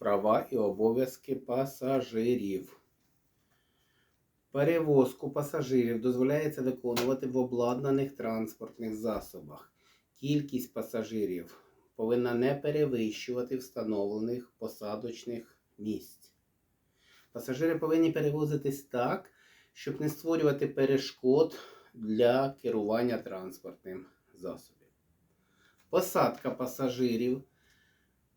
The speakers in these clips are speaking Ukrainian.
Права і обов'язки пасажирів. Перевозку пасажирів дозволяється виконувати в обладнаних транспортних засобах. Кількість пасажирів повинна не перевищувати встановлених посадочних місць. Пасажири повинні перевозитись так, щоб не створювати перешкод для керування транспортним засобом. Посадка пасажирів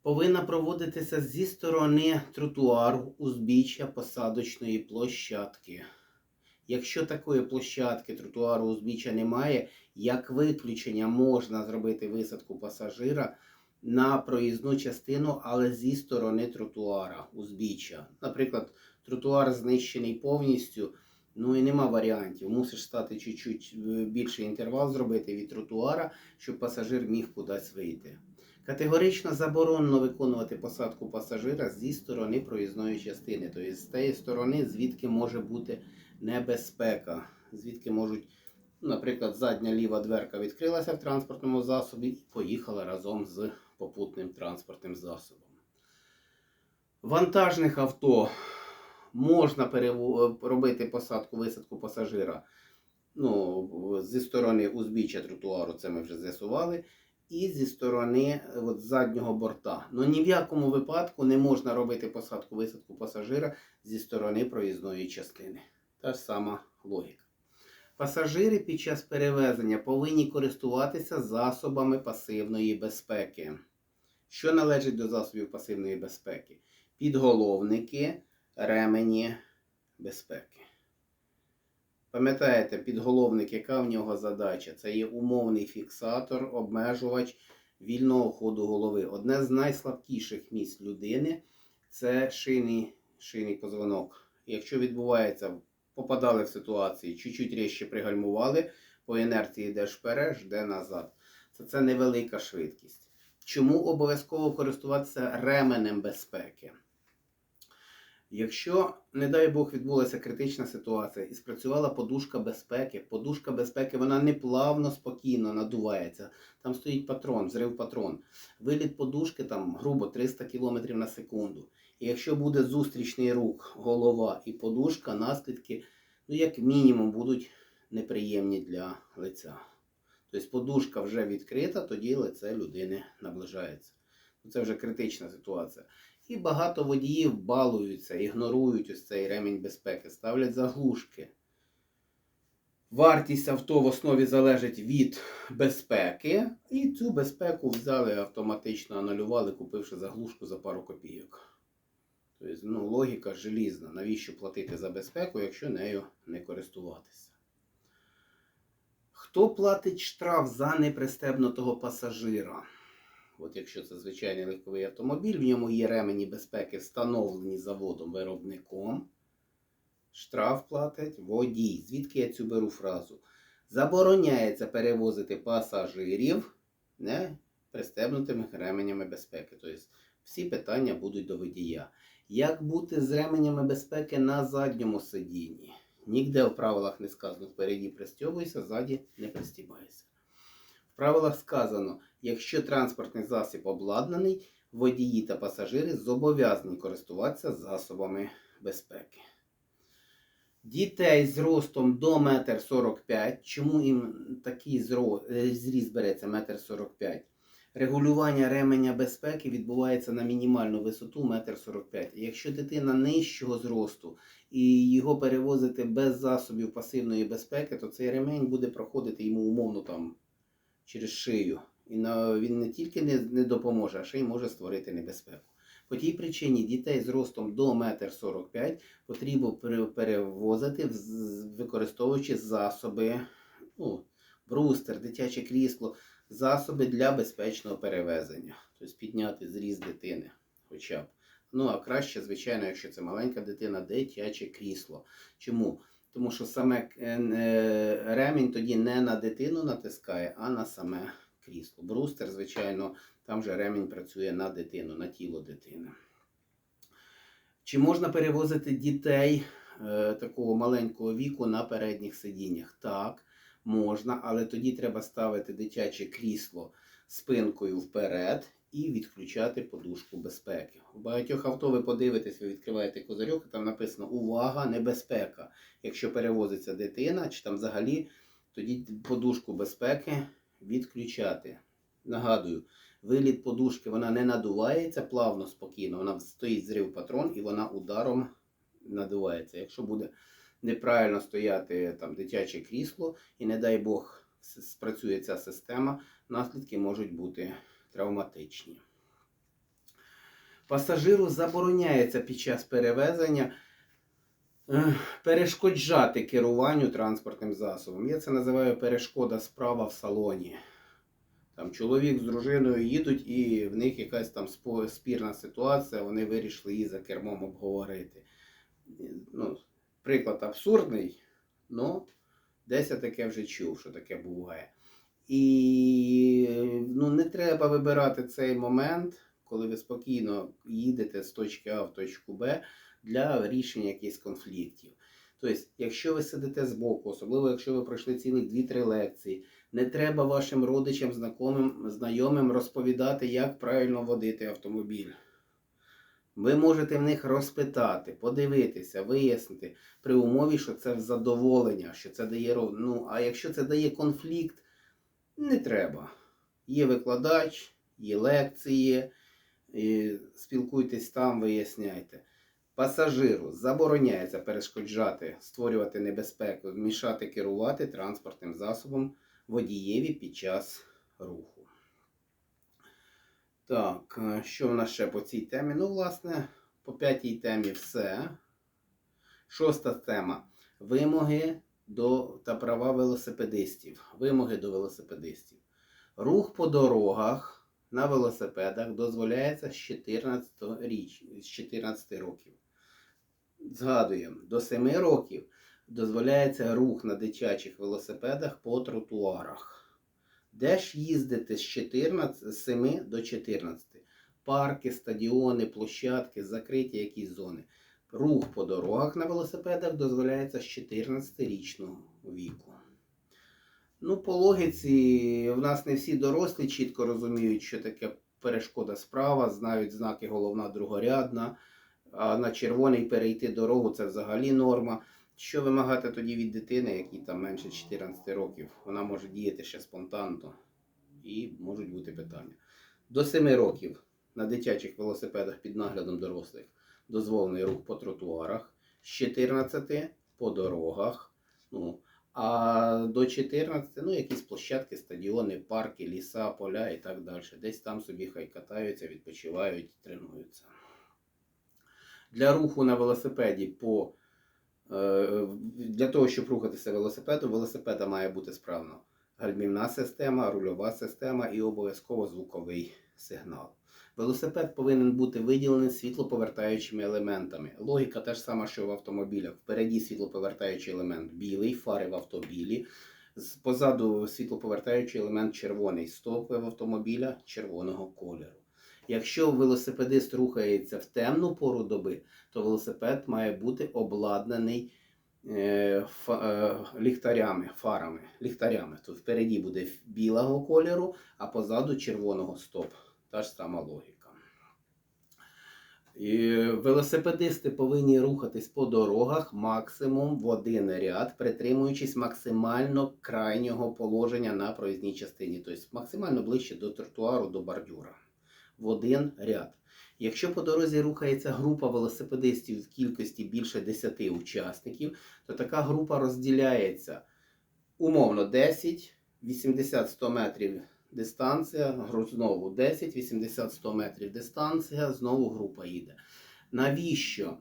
повинна проводитися зі сторони тротуару узбіччя посадочної площадки. Якщо такої площадки тротуару узбіччя немає, як виключення можна зробити висадку пасажира на проїзну частину, але зі сторони тротуара узбіччя. Наприклад, тротуар знищений повністю, ну і нема варіантів. Мусиш стати чуть-чуть е, більший інтервал зробити від тротуара, щоб пасажир міг кудись вийти. Категорично заборонено виконувати посадку пасажира зі сторони проїзної частини, тобто з тієї сторони, звідки може бути небезпека, звідки можуть, наприклад, задня ліва дверка відкрилася в транспортному засобі і поїхала разом з попутним транспортним засобом. Вантажних авто можна робити посадку, висадку пасажира ну, зі сторони узбіччя тротуару, це ми вже з'ясували і зі сторони е, от, заднього борта. Ну ні в якому випадку не можна робити посадку висадку пасажира зі сторони проїзної частини. Та ж сама логіка. Пасажири під час перевезення повинні користуватися засобами пасивної безпеки. Що належить до засобів пасивної безпеки? Підголовники, ремені безпеки. Пам'ятаєте, підголовник, яка в нього задача? Це є умовний фіксатор, обмежувач вільного ходу голови. Одне з найслабкіших місць людини це шийний, шийний позвонок. Якщо відбувається, попадали в ситуації, чуть-чуть різче пригальмували, по інерції йдеш вперед, жде назад. Це, це невелика швидкість. Чому обов'язково користуватися ременем безпеки? Якщо, не дай Бог, відбулася критична ситуація і спрацювала подушка безпеки, подушка безпеки вона не плавно, спокійно надувається. Там стоїть патрон, взрив патрон. Виліт подушки там грубо 300 км на секунду. І якщо буде зустрічний рух, голова і подушка, наслідки, ну, як мінімум, будуть неприємні для лиця. Тобто подушка вже відкрита, тоді лице людини наближається. Це вже критична ситуація. І багато водіїв балуються, ігнорують ось цей ремінь безпеки, ставлять заглушки. Вартість авто в основі залежить від безпеки, і цю безпеку взяли автоматично анулювали, купивши заглушку за пару копійок. Тобто, ну, логіка желізна. Навіщо платити за безпеку, якщо нею не користуватися? Хто платить штраф за непристебнутого пасажира? От якщо це звичайний легковий автомобіль, в ньому є ремені безпеки, встановлені заводом-виробником. Штраф платить водій. Звідки я цю беру фразу? Забороняється перевозити пасажирів не пристебнутими ременями безпеки. Тобто всі питання будуть до водія. Як бути з ременями безпеки на задньому сидінні? Ніде в правилах не сказано, впереді пристьобуйся, ззаді не пристібайся. В правилах сказано, якщо транспортний засіб обладнаний, водії та пасажири зобов'язані користуватися засобами безпеки. Дітей з ростом до 1,45 м. Чому їм такий е, зріст береться 1,45 м? Регулювання ременя безпеки відбувається на мінімальну висоту 1,45 м. Якщо дитина нижчого зросту і його перевозити без засобів пасивної безпеки, то цей ремень буде проходити йому умовно там через шию. І він не тільки не, допоможе, а ще й може створити небезпеку. По тій причині дітей з ростом до 1,45 м потрібно перевозити, використовуючи засоби, ну, брустер, дитяче крісло, засоби для безпечного перевезення. Тобто підняти зріст дитини хоча б. Ну, а краще, звичайно, якщо це маленька дитина, дитяче крісло. Чому? Тому що саме е, е, ремінь тоді не на дитину натискає, а на саме крісло. Брустер, звичайно, там же ремінь працює на дитину, на тіло дитини. Чи можна перевозити дітей е, такого маленького віку на передніх сидіннях? Так, можна, але тоді треба ставити дитяче крісло спинкою вперед і відключати подушку безпеки. У багатьох авто ви подивитесь, ви відкриваєте козирьок, і там написано Увага, небезпека. Якщо перевозиться дитина, чи там взагалі, тоді подушку безпеки відключати. Нагадую, виліт подушки вона не надувається плавно, спокійно, вона стоїть зрив патрон і вона ударом надувається. Якщо буде неправильно стояти там дитяче крісло, і не дай Бог спрацює ця система, наслідки можуть бути травматичні. Пасажиру забороняється під час перевезення е, перешкоджати керуванню транспортним засобом. Я це називаю перешкода справа в салоні. Там чоловік з дружиною їдуть, і в них якась там спірна ситуація, вони вирішили її за кермом обговорити. Ну, приклад абсурдний, але десь я таке вже чув, що таке буває. І ну, не треба вибирати цей момент, коли ви спокійно їдете з точки А в точку Б для рішення якихось конфліктів. Тобто, якщо ви сидите збоку, особливо якщо ви пройшли цілих 2-3 лекції, не треба вашим родичам, знайомим, знайомим розповідати, як правильно водити автомобіль. Ви можете в них розпитати, подивитися, вияснити при умові, що це задоволення, що це дає Ну, а якщо це дає конфлікт, не треба. Є викладач, є лекції, спілкуйтесь там, виясняйте. Пасажиру забороняється перешкоджати, створювати небезпеку, мішати керувати транспортним засобом водієві під час руху. Так, е, що в нас ще по цій темі? Ну, власне, по п'ятій темі все. Шоста тема. Вимоги до та права велосипедистів. Вимоги до велосипедистів. Рух по дорогах на велосипедах дозволяється з 14, річ, з 14 років. Згадуємо, до 7 років дозволяється рух на дитячих велосипедах по тротуарах. Де ж їздити з 14, з 7 до 14? Парки, стадіони, площадки, закриті якісь зони. Рух по дорогах на велосипедах дозволяється з 14-річного віку. Ну, по логіці, в нас не всі дорослі чітко розуміють, що таке перешкода справа, знають знаки головна другорядна, а на червоний перейти дорогу це взагалі норма. Що вимагати тоді від дитини, якій там менше 14 років? Вона може діяти ще спонтанно і можуть бути питання. До 7 років на дитячих велосипедах під наглядом дорослих дозволений рух по тротуарах, з 14 по дорогах. Ну, а до 14, ну, якісь площадки, стадіони, парки, ліса, поля і так далі. Десь там собі хай катаються, відпочивають, тренуються. Для руху на велосипеді по Е, Для того, щоб рухатися велосипедом, велосипеда має бути справно гальмівна система, рульова система і обов'язково звуковий сигнал. Велосипед повинен бути виділений світлоповертаючими елементами. Логіка та ж сама, що в автомобілях. Впереді світлоповертаючий елемент білий, фари в автобілі. Позаду світлоповертаючий елемент червоний, стопи в автомобіля червоного кольору. Якщо велосипедист рухається в темну пору доби, то велосипед має бути обладнаний е, е, ліхтарями, фарами, ліхтарями. Тут впереді буде білого кольору, а позаду червоного стоп. Та ж сама логіка. І велосипедисти повинні рухатись по дорогах максимум в один ряд, притримуючись максимально крайнього положення на проїзній частині, тобто максимально ближче до тротуару, до бордюра. В один ряд. Якщо по дорозі рухається група велосипедистів в кількості більше 10 учасників, то така група розділяється умовно 10, 80-100 метрів дистанція, знову 10, 80-100 метрів дистанція, знову група їде. Навіщо?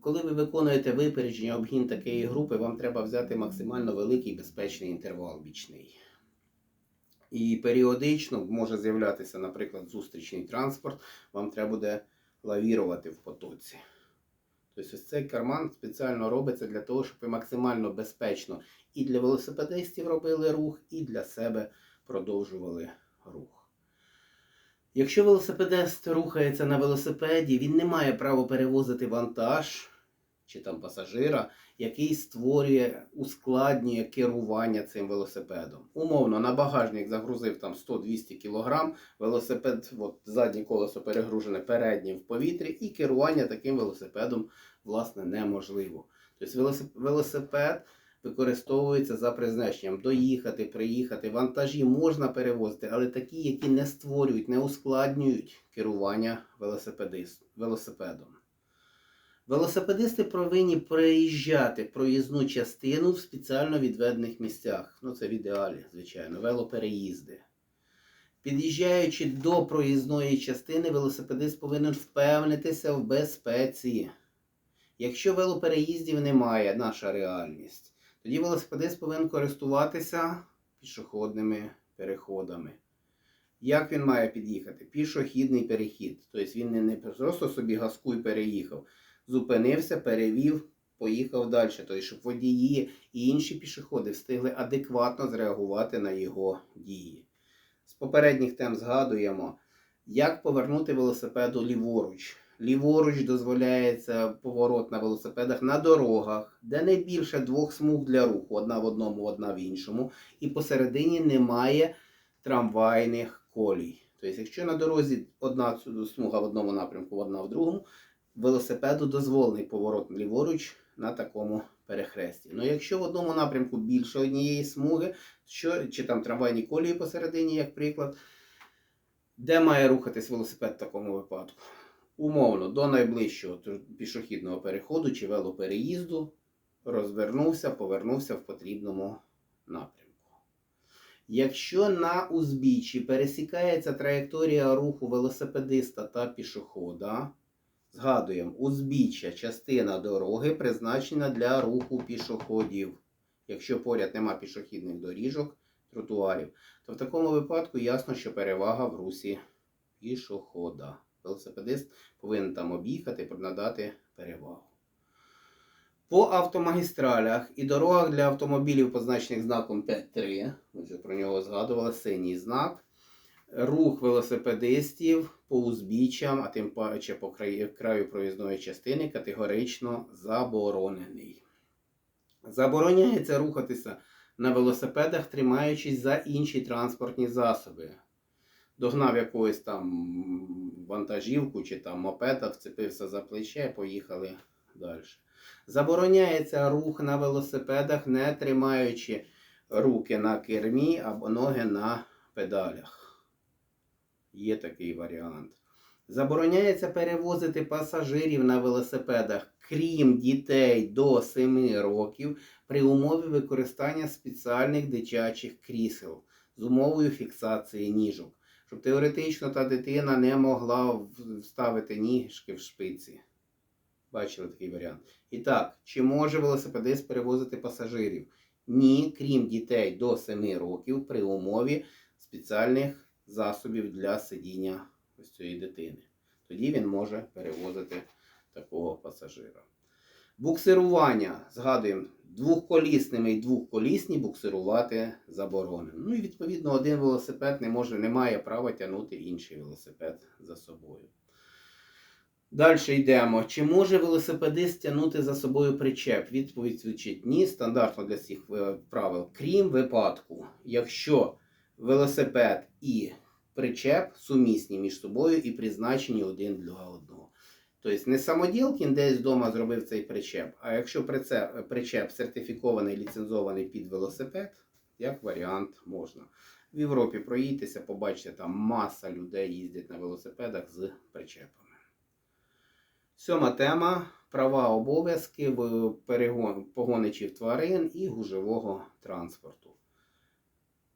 Коли ви виконуєте випередження обгін такої групи, вам треба взяти максимально великий безпечний інтервал бічний. І періодично може з'являтися, наприклад, зустрічний транспорт, вам треба буде лавірувати в потоці. Тобто ось цей карман спеціально робиться для того, щоб ви максимально безпечно і для велосипедистів робили рух, і для себе продовжували рух. Якщо велосипедист рухається на велосипеді, він не має права перевозити вантаж чи там пасажира, який створює, ускладнює керування цим велосипедом. Умовно, на багажник загрузив там 100-200 кг, велосипед, от заднє колесо перегружене переднє в повітрі, і керування таким велосипедом власне неможливо. Тобто велосип- велосипед використовується за призначенням доїхати, приїхати. Вантажі можна перевозити, але такі, які не створюють, не ускладнюють керування велосипедом. Велосипедисти повинні проїжджати проїзну частину в спеціально відведених місцях. Ну, це в ідеалі, звичайно, велопереїзди. Під'їжджаючи до проїзної частини, велосипедист повинен впевнитися в безпеці. Якщо велопереїздів немає, наша реальність, тоді велосипедист повинен користуватися пішохідними переходами. Як він має під'їхати? Пішохідний перехід. Тобто він не, просто собі газку і переїхав, зупинився, перевів, поїхав далі. Тобто, щоб водії і інші пішоходи встигли адекватно зреагувати на його дії. З попередніх тем згадуємо, як повернути велосипеду ліворуч. Ліворуч дозволяється поворот на велосипедах на дорогах, де не більше двох смуг для руху, одна в одному, одна в іншому, і посередині немає трамвайних колій. Тобто, якщо на дорозі одна смуга в одному напрямку, одна в другому, велосипеду дозволений поворот ліворуч на такому перехресті. Ну якщо в одному напрямку більше однієї смуги, що, чи там трамвайні колії посередині, як приклад, де має рухатись велосипед в такому випадку? Умовно, до найближчого пішохідного переходу чи велопереїзду розвернувся, повернувся в потрібному напрямку. Якщо на узбіччі пересікається траєкторія руху велосипедиста та пішохода, згадуємо, узбіччя частина дороги призначена для руху пішоходів. Якщо поряд нема пішохідних доріжок, тротуарів, то в такому випадку ясно, що перевага в русі пішохода. Велосипедист повинен там об'їхати, і надати перевагу. По автомагістралях і дорогах для автомобілів, позначених знаком 5.3, ми вже про нього згадували, синій знак. Рух велосипедистів по узбіччям, а тим паче по краю проїзної частини, категорично заборонений. Забороняється рухатися на велосипедах, тримаючись за інші транспортні засоби. Догнав якусь там вантажівку чи там мопеда, вцепився за плече, поїхали далі. Забороняється рух на велосипедах, не тримаючи руки на кермі або ноги на педалях. Є такий варіант. Забороняється перевозити пасажирів на велосипедах, крім дітей до 7 років, при умові використання спеціальних дитячих крісел з умовою фіксації ніжок, щоб теоретично та дитина не могла вставити ніжки в шпиці. Бачили такий варіант. І так, чи може велосипедист перевозити пасажирів? Ні, крім дітей до 7 років при умові спеціальних засобів для сидіння ось цієї дитини. Тоді він може перевозити такого пасажира. Буксирування. Згадуємо, двохколісними і двохколісні буксирувати заборонено. Ну і відповідно один велосипед не може, не має права тягнути інший велосипед за собою. Далі йдемо. Чи може велосипедист тягнути за собою причеп? Відповідь звучить ні, стандартно для всіх е, правил, крім випадку, якщо велосипед і причеп сумісні між собою і призначені один для одного. Тобто не самоділкін десь вдома зробив цей причеп, а якщо прице- причеп сертифікований, ліцензований під велосипед, як варіант можна. В Європі проїдьтеся, побачите, там маса людей їздять на велосипедах з причепами. Сьома тема права обов'язки погоничів тварин і гужового транспорту.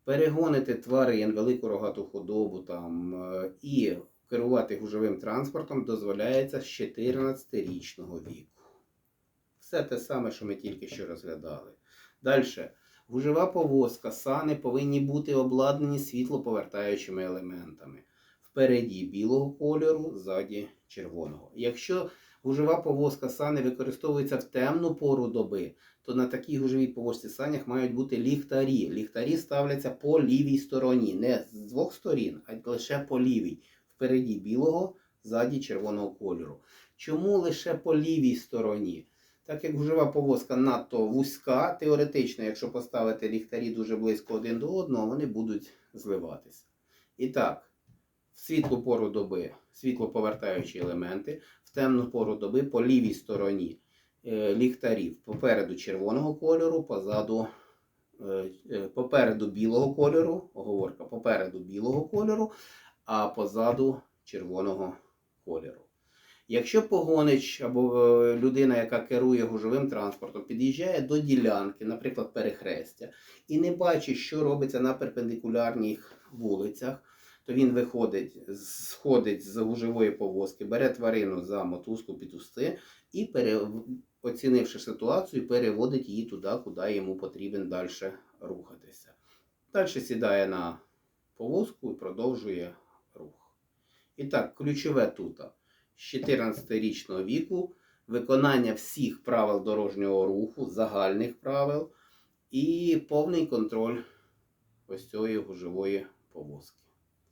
Перегонити тварин, велику рогату худобу там, е, і керувати гужовим транспортом дозволяється з 14-річного віку. Все те саме, що ми тільки що розглядали. Далі. Гужова повозка, сани повинні бути обладнані світлоповертаючими елементами. Впереді білого кольору, ззаді червоного. Якщо гужова повозка сани використовується в темну пору доби, то на такій гужовій повозці санях мають бути ліхтарі. Ліхтарі ставляться по лівій стороні, не з двох сторін, а лише по лівій. Впереді білого, ззаді червоного кольору. Чому лише по лівій стороні? Так як гужова повозка надто вузька, теоретично, якщо поставити ліхтарі дуже близько один до одного, вони будуть зливатися. І так, в світлу пору доби світлоповертаючі елементи, в темну пору доби по лівій стороні е, ліхтарів попереду червоного кольору, позаду е, е, попереду білого кольору, оговорка попереду білого кольору, а позаду червоного кольору. Якщо погонич або е, людина, яка керує гужовим транспортом, під'їжджає до ділянки, наприклад, перехрестя, і не бачить, що робиться на перпендикулярних вулицях, то він виходить, сходить з гужової повозки, бере тварину за мотузку під усти і, оцінивши ситуацію, переводить її туди, куди йому потрібен далі рухатися. Далі сідає на повозку і продовжує. І так, ключове тут з 14-річного віку виконання всіх правил дорожнього руху, загальних правил і повний контроль ось цієї гужової повозки.